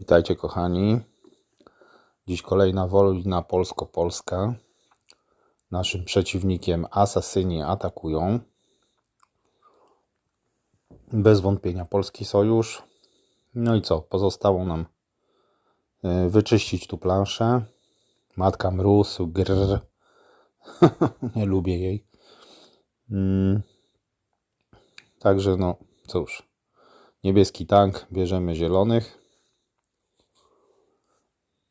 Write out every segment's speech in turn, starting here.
Witajcie kochani. Dziś kolejna wojna polsko-polska. Naszym przeciwnikiem asasyni atakują. Bez wątpienia polski sojusz. No i co? Pozostało nam y, wyczyścić tu planszę. Matka mróz, grr. Nie lubię jej. Mm. Także no, cóż. Niebieski tank, bierzemy zielonych.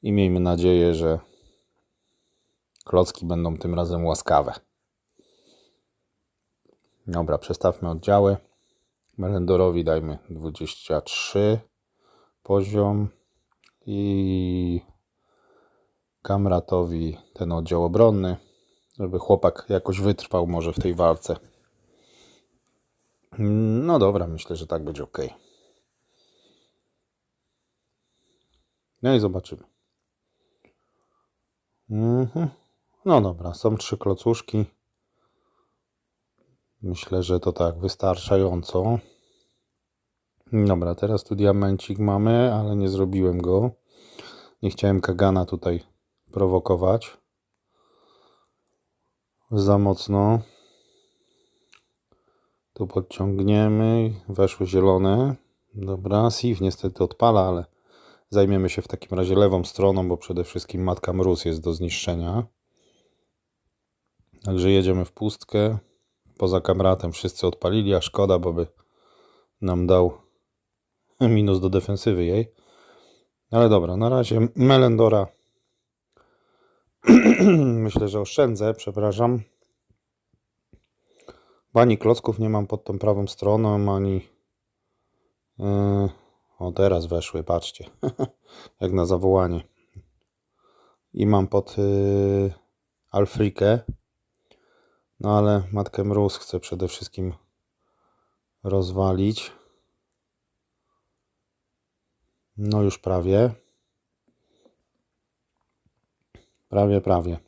I miejmy nadzieję, że klocki będą tym razem łaskawe. Dobra, przestawmy oddziały. Melendorowi dajmy 23 poziom i Kamratowi ten oddział obronny, żeby chłopak jakoś wytrwał może w tej walce. No dobra, myślę, że tak będzie ok. No i zobaczymy. Mhm. No dobra, są trzy klocuszki. Myślę, że to tak wystarczająco. Dobra, teraz tu diamencik mamy, ale nie zrobiłem go. Nie chciałem Kagana tutaj prowokować. Za mocno. Tu podciągniemy. Weszły zielone. Dobra, Sif niestety odpala, ale zajmiemy się w takim razie lewą stroną, bo przede wszystkim Matka Mróz jest do zniszczenia. Także jedziemy w pustkę. Poza kamratem wszyscy odpalili, a szkoda, bo by nam dał minus do defensywy jej. Ale dobra, na razie Melendora myślę, że oszczędzę, przepraszam. Bo ani klocków nie mam pod tą prawą stroną, ani... Yy, o, teraz weszły, patrzcie. Jak na zawołanie. I mam pod yy, Alfrikę. No ale Matkę Mróz chcę przede wszystkim rozwalić. No już prawie. Prawie, prawie.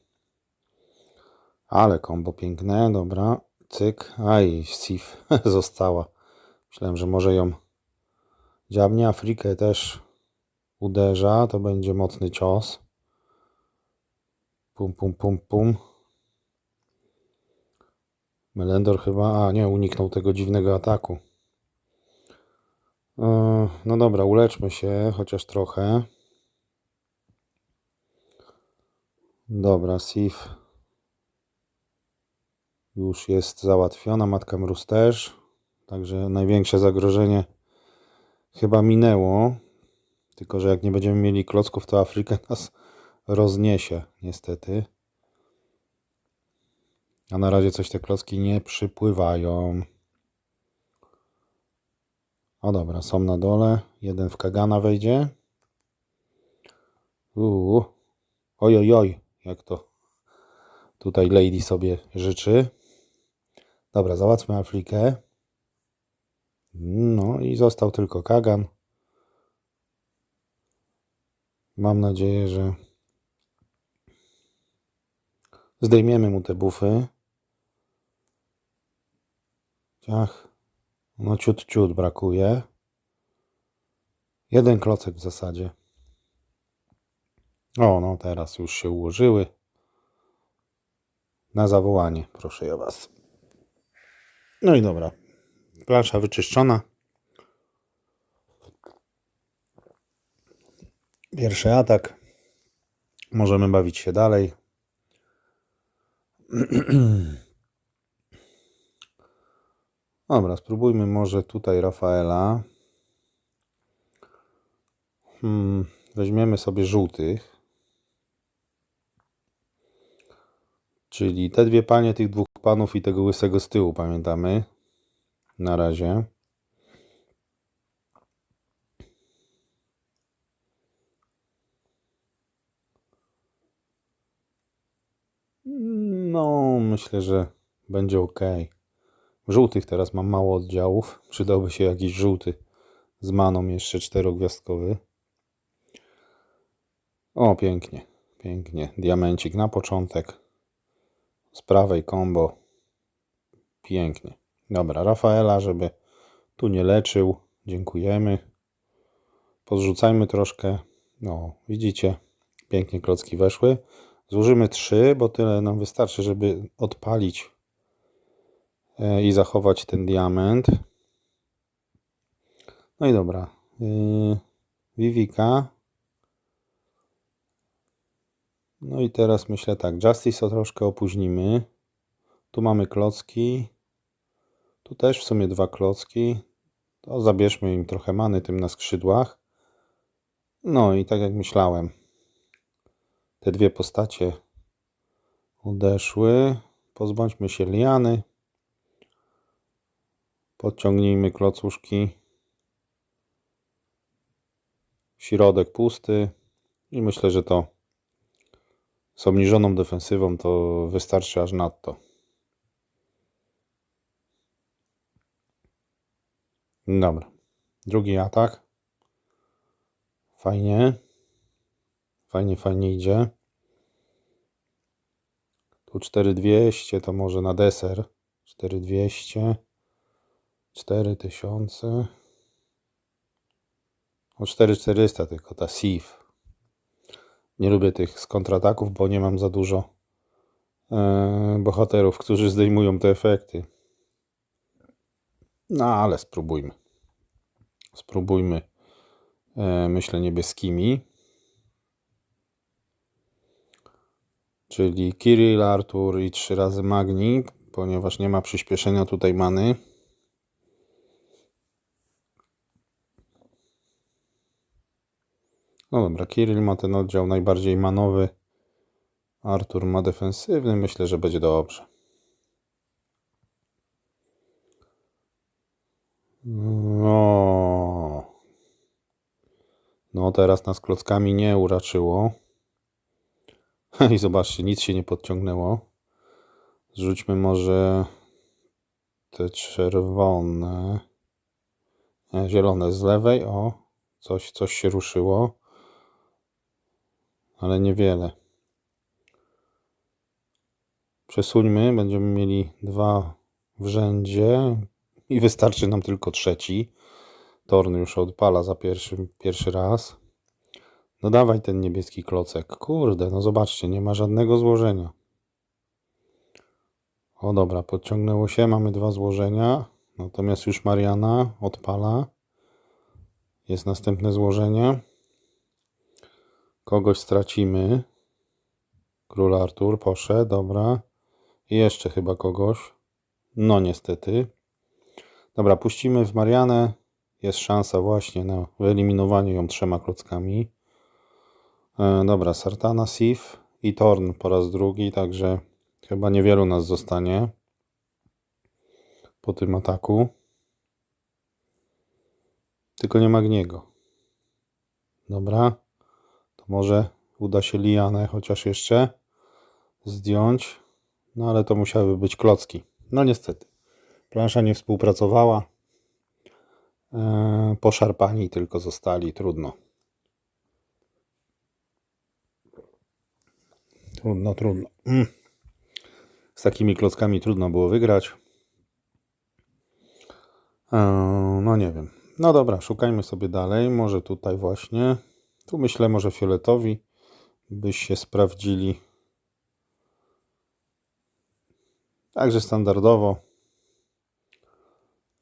Ale kombo piękne, dobra. Cyk. Aj, Sif została. Myślałem, że może ją dziabnie. Afrykę też uderza. To będzie mocny cios. Pum, pum, pum, pum. Melendor chyba, a nie, uniknął tego dziwnego ataku. E, No dobra, uleczmy się chociaż trochę. Dobra, Sif już jest załatwiona, Matka Mróz też. Także największe zagrożenie chyba minęło. Tylko, że jak nie będziemy mieli klocków, to Afryka nas rozniesie, niestety. A na razie coś te klocki nie przypływają. O dobra, są na dole. Jeden w Kagana wejdzie. Uuu. Oj, oj, oj, jak to tutaj Lady sobie życzy. Dobra, załatwmy Afrykę. No i został tylko Kagan. Mam nadzieję, że zdejmiemy mu te bufy. Ciach. No ciut, ciut brakuje. Jeden klocek w zasadzie. O, no teraz już się ułożyły. Na zawołanie, proszę ja was. No i dobra. Plansza wyczyszczona. Pierwszy atak. Możemy bawić się dalej. Dobra, spróbujmy może tutaj Rafaela. Hmm, weźmiemy sobie żółtych. Czyli te dwie panie, tych dwóch panów i tego łysego z tyłu, pamiętamy. Na razie. No, myślę, że będzie ok. Żółtych teraz mam mało oddziałów. Przydałby się jakiś żółty z maną jeszcze czterogwiazdkowy. O, pięknie, pięknie. Diamencik na początek. Z prawej combo. Pięknie. Dobra, Rafaela, żeby tu nie leczył. Dziękujemy. Pozrzucajmy troszkę. No, widzicie, pięknie klocki weszły. Złożymy trzy, bo tyle nam wystarczy, żeby odpalić e, i zachować ten diament. No i dobra. Yy, Vivika. No i teraz myślę tak, Justice troszkę opóźnimy. Tu mamy klocki. Tu też w sumie dwa klocki. To zabierzmy im trochę many tym na skrzydłach. No i tak jak myślałem, te dwie postacie odeszły. Pozbądźmy się liany. Podciągnijmy klocuszki. Środek pusty. I myślę, że to z obniżoną defensywą to wystarczy aż nadto. Dobra. Drugi atak. Fajnie. Fajnie, fajnie idzie. Tu 4200 to może na deser. 4200. 4000. O 4400 tylko ta SIF. Nie lubię tych z kontrataków, bo nie mam za dużo e, bohaterów, którzy zdejmują te efekty. No ale spróbujmy. Spróbujmy, e, myślę, niebieskimi. Czyli Kirill, Artur i trzy razy Magni, ponieważ nie ma przyspieszenia tutaj many. No dobra, Kirill ma ten oddział najbardziej manowy. Artur ma defensywny. Myślę, że będzie dobrze. No. No teraz nas klockami nie uraczyło. I zobaczcie, nic się nie podciągnęło. Zrzućmy może te czerwone. Zielone z lewej. O, coś, coś się ruszyło. Ale niewiele. Przesuńmy, będziemy mieli dwa w rzędzie i wystarczy nam tylko trzeci. Torn już odpala za pierwszy, pierwszy raz. No dawaj ten niebieski klocek. Kurde, no zobaczcie, nie ma żadnego złożenia. O dobra, podciągnęło się, mamy dwa złożenia. Natomiast już Mariana odpala. Jest następne złożenie. Kogoś stracimy. Król Artur poszedł, dobra. I jeszcze chyba kogoś. No niestety. Dobra, puścimy w Marianę. Jest szansa właśnie na wyeliminowanie ją trzema klockami. E, dobra, Sartana, Sif i Torn po raz drugi, także chyba niewielu nas zostanie po tym ataku. Tylko nie Magniego. Dobra, to może uda się Lianę chociaż jeszcze zdjąć. No ale to musiały być klocki. No niestety. Plansza nie współpracowała. Eee, poszarpani tylko zostali. Trudno. Trudno, trudno. Mm. Z takimi klockami trudno było wygrać. Eee, no nie wiem. No dobra, szukajmy sobie dalej. Może tutaj właśnie. Tu myślę, może fioletowi by się sprawdzili. Także standardowo.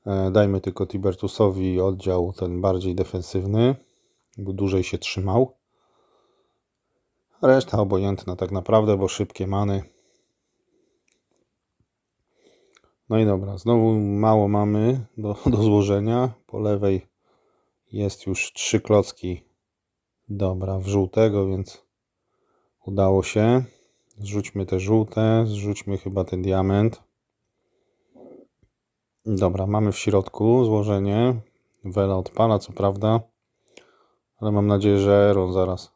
E, dajmy tylko Tibertusowi oddział ten bardziej defensywny, bo dłużej się trzymał. Reszta obojętna tak naprawdę, bo szybkie many. No i dobra, znowu mało mamy do, do złożenia. Po lewej jest już trzy klocki. Dobra, w żółtego, więc udało się. Zrzućmy te żółte, zrzućmy chyba ten diament. Dobra, mamy w środku złożenie. Wela odpala, co prawda. Ale mam nadzieję, że Eron zaraz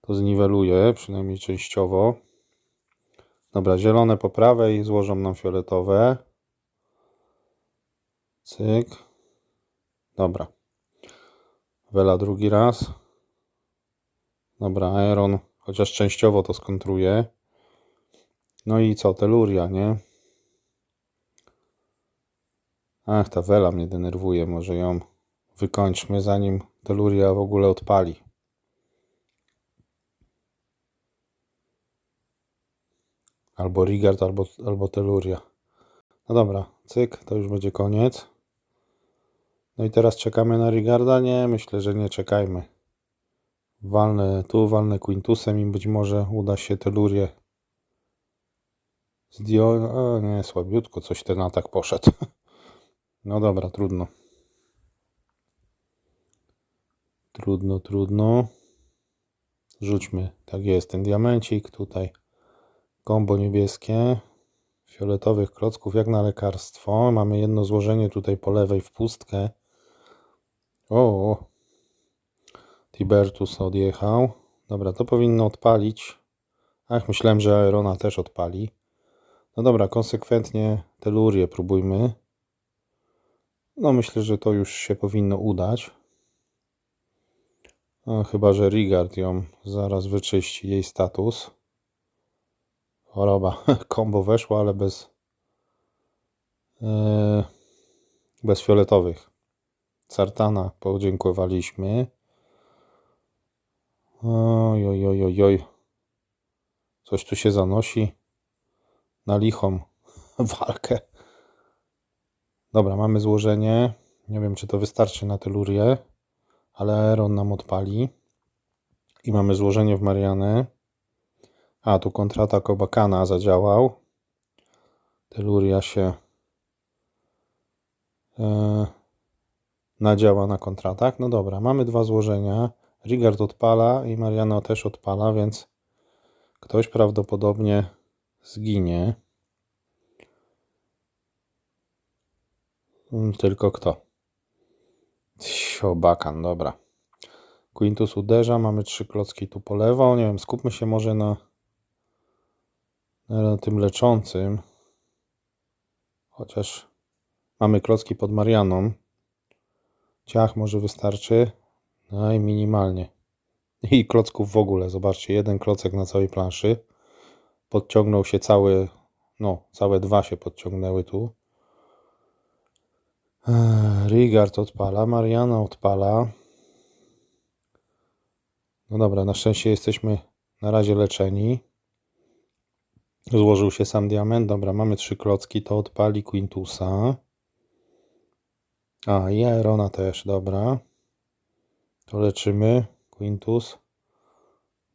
to zniweluje, przynajmniej częściowo. Dobra, zielone po prawej złożą nam fioletowe. Cyk. Dobra. Wela drugi raz. Dobra, Aeron chociaż częściowo to skontruje. No i co, teluria, nie? Ach, ta Wela mnie denerwuje, może ją wykończmy, zanim teluria w ogóle odpali. Albo Rigard, albo, albo teluria. No dobra, cyk, to już będzie koniec. No i teraz czekamy na Rigarda? Nie, myślę, że nie czekajmy. Walnę tu, walnę Quintusem i być może uda się telurię zdjąć. Nie, słabiutko coś ten atak poszedł. No dobra, trudno. Trudno, trudno. Rzućmy, tak jest, ten diamencik tutaj. Kombo niebieskie. Fioletowych klocków jak na lekarstwo. Mamy jedno złożenie tutaj po lewej w pustkę. O. Tibertus odjechał. Dobra, to powinno odpalić. Ach, myślałem, że Aerona też odpali. No dobra, konsekwentnie telurię próbujmy. No myślę, że to już się powinno udać. No, chyba, że Rigard ją zaraz wyczyści, jej status. Choroba. Kombo weszło, ale bez yy, bez fioletowych. Sartana podziękowaliśmy. Oj, oj, oj, oj, oj. Coś tu się zanosi na lichą walkę. Dobra, mamy złożenie. Nie wiem, czy to wystarczy na telurię, ale Aeron nam odpali. I mamy złożenie w Marianę. A, tu kontratak Obakana zadziałał. Teluria się e, nadziała na kontratak. No dobra, mamy dwa złożenia. Rigard odpala i Mariana też odpala, więc ktoś prawdopodobnie zginie. Tylko kto? Siobakan, dobra. Quintus uderza, mamy trzy klocki tu po lewo. Nie wiem, skupmy się może na, na tym leczącym. Chociaż mamy klocki pod Marianą. Ciach może wystarczy. No i minimalnie. I klocków w ogóle. Zobaczcie, jeden klocek na całej planszy. Podciągnął się cały, no, całe dwa się podciągnęły tu. Rigard odpala, Mariana odpala. No dobra, na szczęście jesteśmy na razie leczeni. Złożył się sam diament. Dobra, mamy trzy klocki, to odpali Quintusa. A, i Aerona też, dobra. To leczymy. Quintus.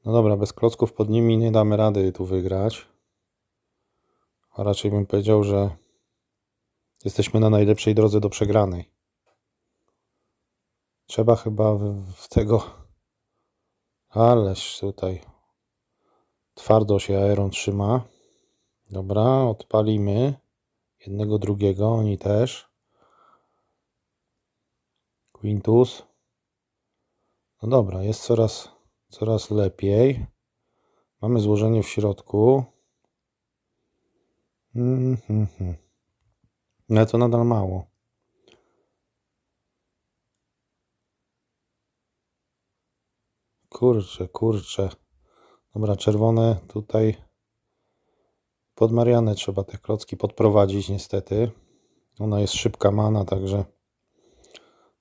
No dobra, bez klocków pod nimi nie damy rady tu wygrać. A raczej bym powiedział, że jesteśmy na najlepszej drodze do przegranej. Trzeba chyba w, tego. Ależ tutaj twardo się Aeron trzyma. Dobra, odpalimy. Jednego, drugiego, oni też. Quintus. No dobra, jest coraz, coraz lepiej. Mamy złożenie w środku. Mhm. No ale to nadal mało. Kurczę, kurczę. Dobra, czerwone tutaj pod Marianę trzeba te klocki podprowadzić niestety. Ona jest szybka mana, także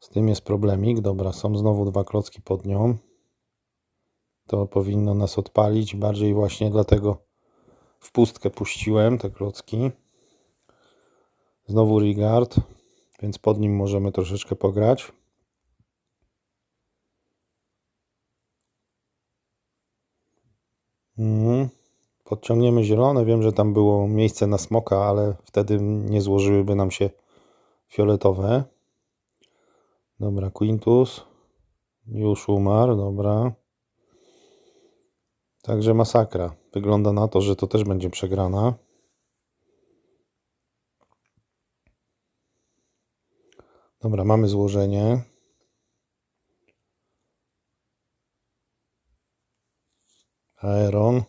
z tym jest problemik. Dobra, są znowu dwa klocki pod nią. To powinno nas odpalić. Bardziej właśnie dlatego w pustkę puściłem te klocki. Znowu Rigard, więc pod nim możemy troszeczkę pograć. Mhm. Podciągniemy zielone. Wiem, że tam było miejsce na smoka, ale wtedy nie złożyłyby nam się fioletowe. Dobra, Quintus. Już umarł, dobra. Także masakra. Wygląda na to, że to też będzie przegrana. Dobra, mamy złożenie. Aeron.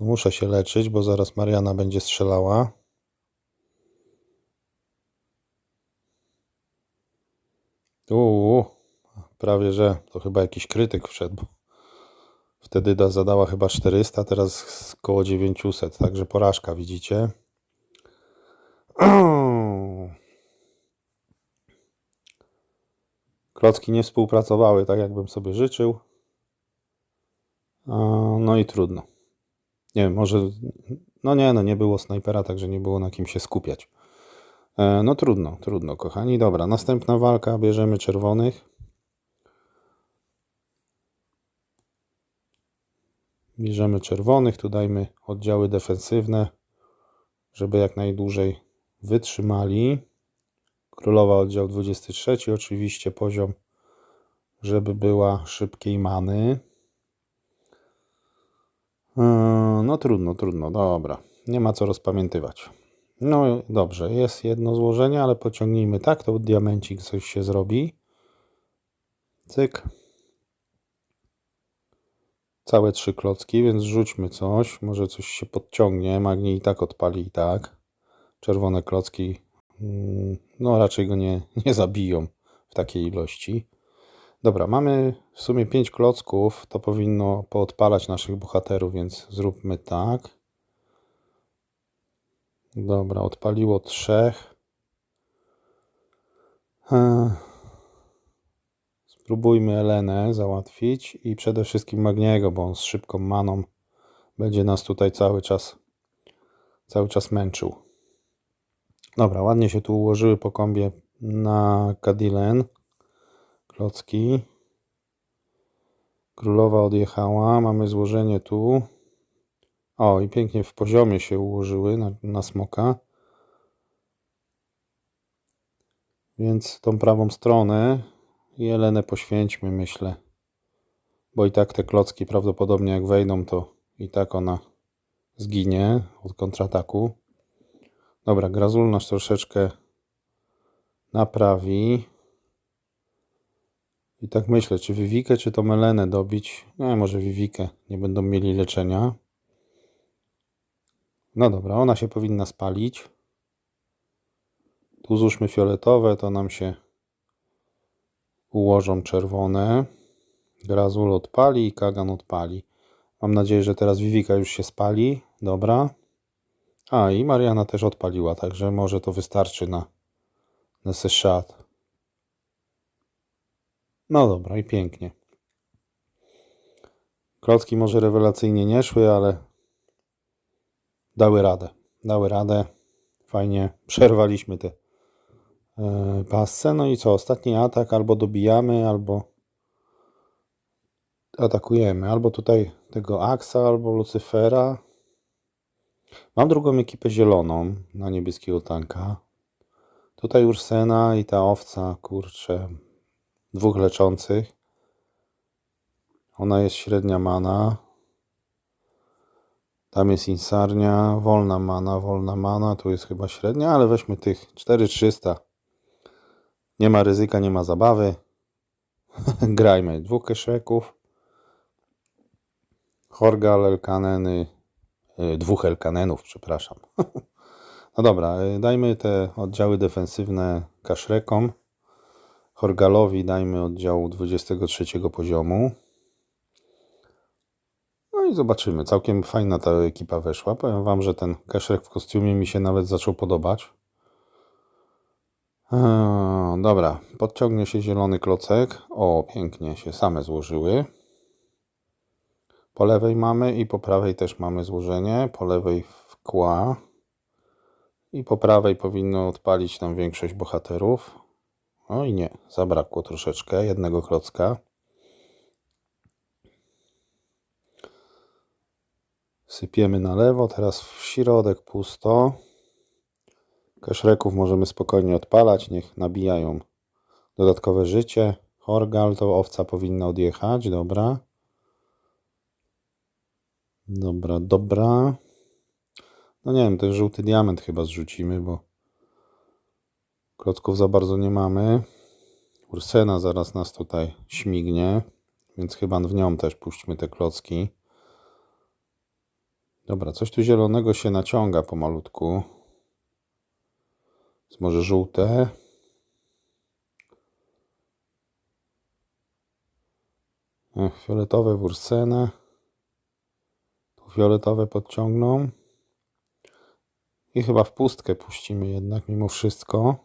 No muszę się leczyć, bo zaraz Mariana będzie strzelała. Uuu, prawie że to chyba jakiś krytyk wszedł. Wtedy da, zadała chyba 400, teraz koło 900, także porażka, widzicie. Klocki nie współpracowały tak, jakbym sobie życzył. No i trudno. Nie wiem, może. No nie, no nie było snajpera, także nie było na kim się skupiać. E, No trudno, trudno, kochani. Dobra, następna walka. Bierzemy czerwonych. Bierzemy czerwonych, tu dajmy oddziały defensywne, żeby jak najdłużej wytrzymali. Królowa oddział 23, oczywiście poziom, żeby była szybkiej many. Yy, No trudno, trudno, dobra. Nie ma co rozpamiętywać. No dobrze, jest jedno złożenie, ale pociągnijmy tak, to diamencik coś się zrobi. Cyk. Całe trzy klocki, więc rzućmy coś. Może coś się podciągnie. Magni i tak odpali i tak. Czerwone klocki, no raczej go nie, nie zabiją w takiej ilości. Dobra, mamy w sumie 5 klocków. To powinno poodpalać naszych bohaterów, więc zróbmy tak. Dobra, odpaliło trzech. Eee, Spróbujmy Elenę załatwić i przede wszystkim Magniego, bo on z szybką maną będzie nas tutaj cały czas cały czas męczył. Dobra, ładnie się tu ułożyły po kombie na Kadilen. Klocki. Królowa odjechała. Mamy złożenie tu. O, i pięknie w poziomie się ułożyły na, na smoka. Więc tą prawą stronę i Elenę poświęćmy, myślę. Bo i tak te klocki prawdopodobnie jak wejdą, to i tak ona zginie od kontrataku. Dobra, Grazul nas troszeczkę naprawi. I tak myślę, czy Wiwikę, czy to Melenę dobić. Nie, może Wiwikę. Nie będą mieli leczenia. No dobra, ona się powinna spalić. Tu złóżmy fioletowe, to nam się ułożą czerwone. Grazul odpali i Kagan odpali. Mam nadzieję, że teraz Wiwika już się spali. Dobra. A i Mariana też odpaliła, także może to wystarczy na, na seszat. No dobra i pięknie. Klocki może rewelacyjnie nie szły, ale dały radę. Dały radę. Fajnie przerwaliśmy te e, pasce. No i co? Ostatni atak albo dobijamy, albo atakujemy. Albo tutaj tego Aksa, albo Lucyfera. Mam drugą ekipę zieloną na niebieskiego tanka. Tutaj Ursena i ta owca, kurczę, dwóch leczących. Ona jest średnia mana. Tam jest insarnia, wolna mana, wolna mana. Tu jest chyba średnia, ale weźmy tych 4300. Nie ma ryzyka, nie ma zabawy. Grajmy. Dwóch keszeków. Horgal, Elkaneny. Y, Dwóch Elkanenów, przepraszam. No dobra, y, dajmy te oddziały defensywne kaszrekom. Horgalowi dajmy oddziału 23 poziomu. No i zobaczymy. Całkiem fajna ta ekipa weszła. Powiem Wam, że ten kaszrek w kostiumie mi się nawet zaczął podobać. Eee, dobra, podciągnie się zielony klocek. O, pięknie się same złożyły. Po lewej mamy i po prawej też mamy złożenie. Po lewej wkła. I po prawej powinno odpalić nam większość bohaterów. O i nie, zabrakło troszeczkę jednego klocka. Sypiemy na lewo, teraz w środek pusto. Kaszreków możemy spokojnie odpalać, niech nabijają dodatkowe życie. Horgal to owca powinna odjechać, dobra. Dobra, dobra. No nie wiem, ten żółty diament chyba zrzucimy, bo klocków za bardzo nie mamy. Ursena zaraz nas tutaj śmignie, więc chyba w nią też puśćmy te klocki. Dobra, coś tu zielonego się naciąga pomalutku. Jest może żółte. Ech, fioletowe w Ursenę. Fioletowe podciągną. I chyba w pustkę puścimy jednak mimo wszystko.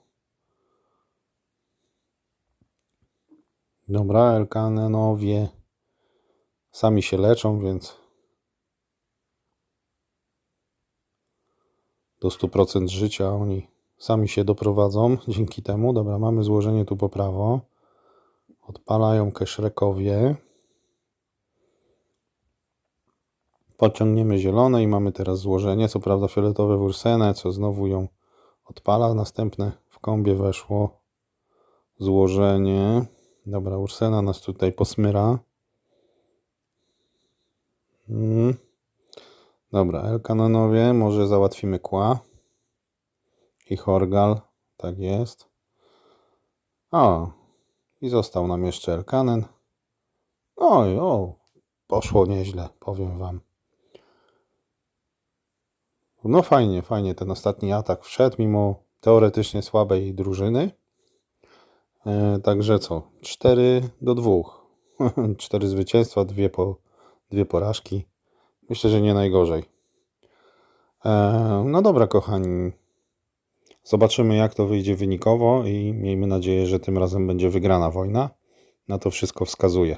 Dobra, Elkanenowie sami się leczą, więc do 100% życia oni sami się doprowadzą dzięki temu. Dobra, mamy złożenie tu po prawo. Odpalają keszrekowie. Podciągniemy zielone i mamy teraz złożenie. Co prawda fioletowe w Ursenę, co znowu ją odpala. Następne w kombie weszło złożenie. Dobra, Ursena nas tutaj posmyra. Mm. Dobra, Elkanonowie, może załatwimy kła. I Horgal, tak jest. O, i został nam jeszcze Elkanen. Oj, o, poszło nieźle, powiem wam. No fajnie, fajnie ten ostatni atak wszedł, mimo teoretycznie słabej drużyny. E, także co? 4 do 2. 4 zwycięstwa, dwie, po, dwie porażki. Myślę, że nie najgorzej. E, no dobra, kochani. Zobaczymy, jak to wyjdzie wynikowo i miejmy nadzieję, że tym razem będzie wygrana wojna. Na to wszystko wskazuje.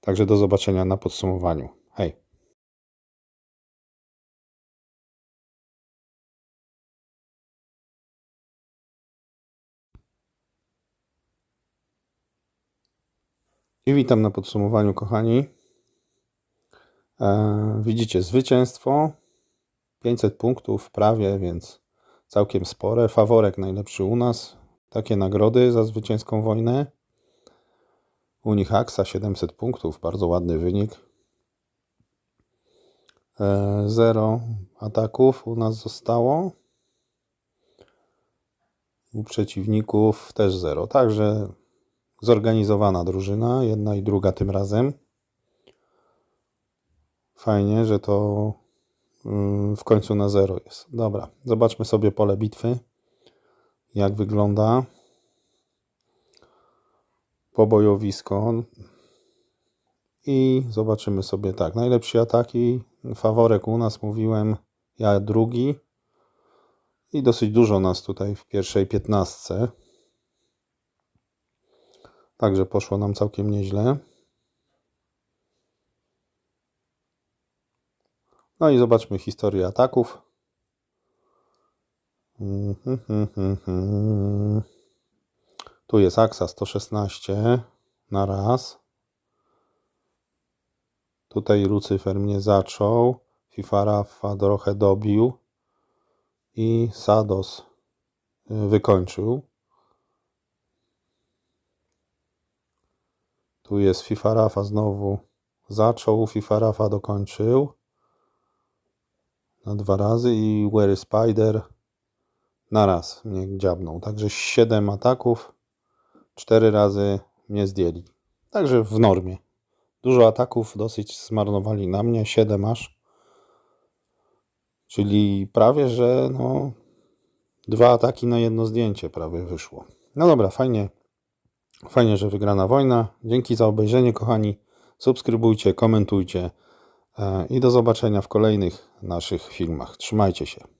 Także do zobaczenia na podsumowaniu. Hej. I witam na podsumowaniu, kochani. E, widzicie, zwycięstwo 500 punktów prawie, więc całkiem spore. Faworek najlepszy u nas. Takie nagrody za zwycięską wojnę. U nich Aksa 700 punktów, bardzo ładny wynik. E, zero ataków u nas zostało. U przeciwników też zero. Także zorganizowana drużyna, jedna i druga tym razem. Fajnie, że to mm, w końcu na zero jest. Dobra, zobaczmy sobie pole bitwy. Jak wygląda pobojowisko. I zobaczymy sobie tak. Najlepsze ataki. Faworek u nas mówiłem. Ja drugi. I dosyć dużo nas tutaj w pierwszej piętnastce. Także poszło nam całkiem nieźle. No i zobaczmy historię ataków. Tu jest Aksa 116 na raz. Tutaj Lucyfer mnie zaczął. FIFA Rafa trochę dobił. I Sados y, wykończył. Tu jest FIFA Rafa znowu zaczął, FIFA Rafa dokończył na dwa razy i Where is Spider na raz mnie dziabnął. Także 7 ataków, 4 razy mnie zdjęli. Także w normie. Dużo ataków dosyć zmarnowali na mnie, 7 aż. Czyli prawie, że no dwa ataki na jedno zdjęcie prawie wyszło. No dobra, fajnie. Fajnie, że wygrana wojna. Dzięki za obejrzenie, kochani. Subskrybujcie, komentujcie e, i do zobaczenia w kolejnych naszych filmach. Trzymajcie się.